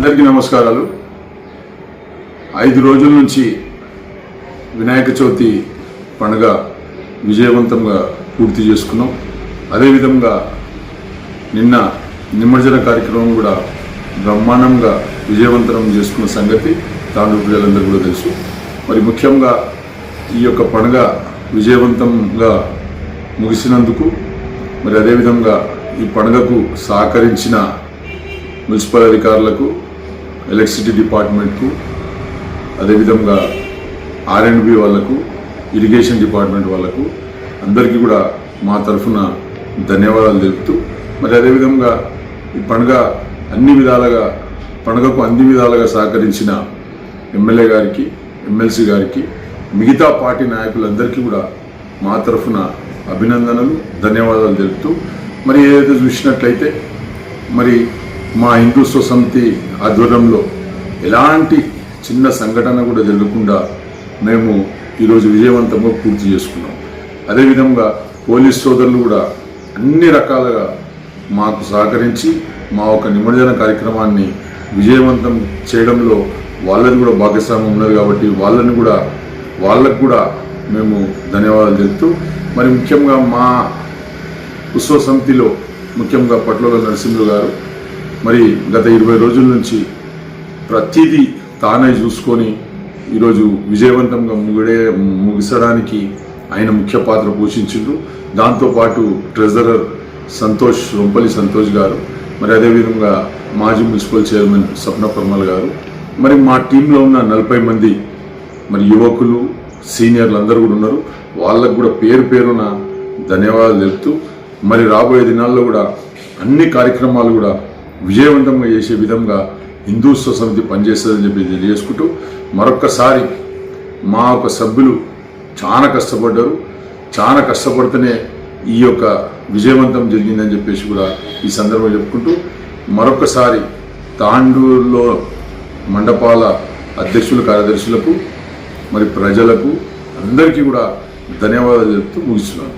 అందరికీ నమస్కారాలు. ఐదు రోజుల నుంచి వినాయక చవితి పండుగ విజయవంతంగా పూర్తి చేసుకున్నాం. అదేవిధంగా నిన్న నిమజ్జన కార్యక్రమం కూడా బ్రహ్మాండంగా విజయవంతం చేసుకున్న సంగతి తాండూరు ప్రజలందరూ కూడా తెలుసు. మరి ముఖ్యంగా ఈ యొక్క పండుగ విజయవంతంగా ముగిసినందుకు మరి అదేవిధంగా ఈ పండుగకు సహకరించిన మున్సిపల్ అధికారులకు ఎలక్ట్రిసిటీ డిపార్ట్మెంట్కు అదేవిధంగా ఆర్ఎండ్బి వాళ్ళకు ఇరిగేషన్ డిపార్ట్మెంట్ వాళ్ళకు అందరికీ కూడా మా తరఫున ధన్యవాదాలు తెలుపుతూ మరి అదేవిధంగా ఈ పండుగ అన్ని విధాలుగా పండుగకు అన్ని విధాలుగా సహకరించిన ఎమ్మెల్యే గారికి ఎమ్మెల్సీ గారికి మిగతా పార్టీ నాయకులందరికీ కూడా మా తరఫున అభినందనలు ధన్యవాదాలు తెలుపుతూ మరి ఏదైతే చూసినట్లయితే మరి మా హిందూత్వ సమితి ఆధ్వర్యంలో ఎలాంటి చిన్న సంఘటన కూడా జరగకుండా మేము ఈరోజు విజయవంతంగా పూర్తి చేసుకున్నాం. అదేవిధంగా పోలీస్ సోదరులు కూడా అన్ని రకాలుగా మాకు సహకరించి మా ఒక నిమజ్జన కార్యక్రమాన్ని విజయవంతం చేయడంలో వాళ్ళది కూడా భాగస్వామ్యం ఉన్నది కాబట్టి వాళ్ళని కూడా వాళ్ళకు కూడా మేము ధన్యవాదాలు తెలుపుతూ మరి ముఖ్యంగా మా ఉత్సవ సమితిలో ముఖ్యంగా పట్లోల నరసింహులు గారు మరి గత ఇరవై రోజుల నుంచి ప్రతిదీ తానే చూసుకొని ఈరోజు విజయవంతంగా ముగిడే ముగిసడానికి ఆయన ముఖ్య పాత్ర పోషించిండ్రు. దాంతోపాటు ట్రెజరర్ సంతోష్ రొంపల్లి సంతోష్ గారు మరి అదేవిధంగా మాజీ మున్సిపల్ చైర్మన్ స్వప్న పర్మల్ గారు మరి మా టీంలో ఉన్న నలభై మంది మరి యువకులు సీనియర్లు అందరూ కూడా ఉన్నారు. వాళ్ళకు కూడా పేరు పేరున ధన్యవాదాలు తెలుపుతూ మరి రాబోయే దినాల్లో కూడా అన్ని కార్యక్రమాలు కూడా విజయవంతంగా చేసే విధంగా హిందూత్వ సమితి పనిచేస్తుందని చెప్పి తెలియజేసుకుంటూ మరొక్కసారి మా యొక్క సభ్యులు చాలా కష్టపడ్డారు. చాలా కష్టపడితేనే ఈ యొక్క విజయవంతం జరిగిందని చెప్పేసి కూడా ఈ సందర్భంగా చెప్పుకుంటూ మరొకసారి తాండూరులో మండపాల అధ్యక్షులు కార్యదర్శులకు మరి ప్రజలకు అందరికీ కూడా ధన్యవాదాలు చెప్తూ ముగిస్తున్నాను.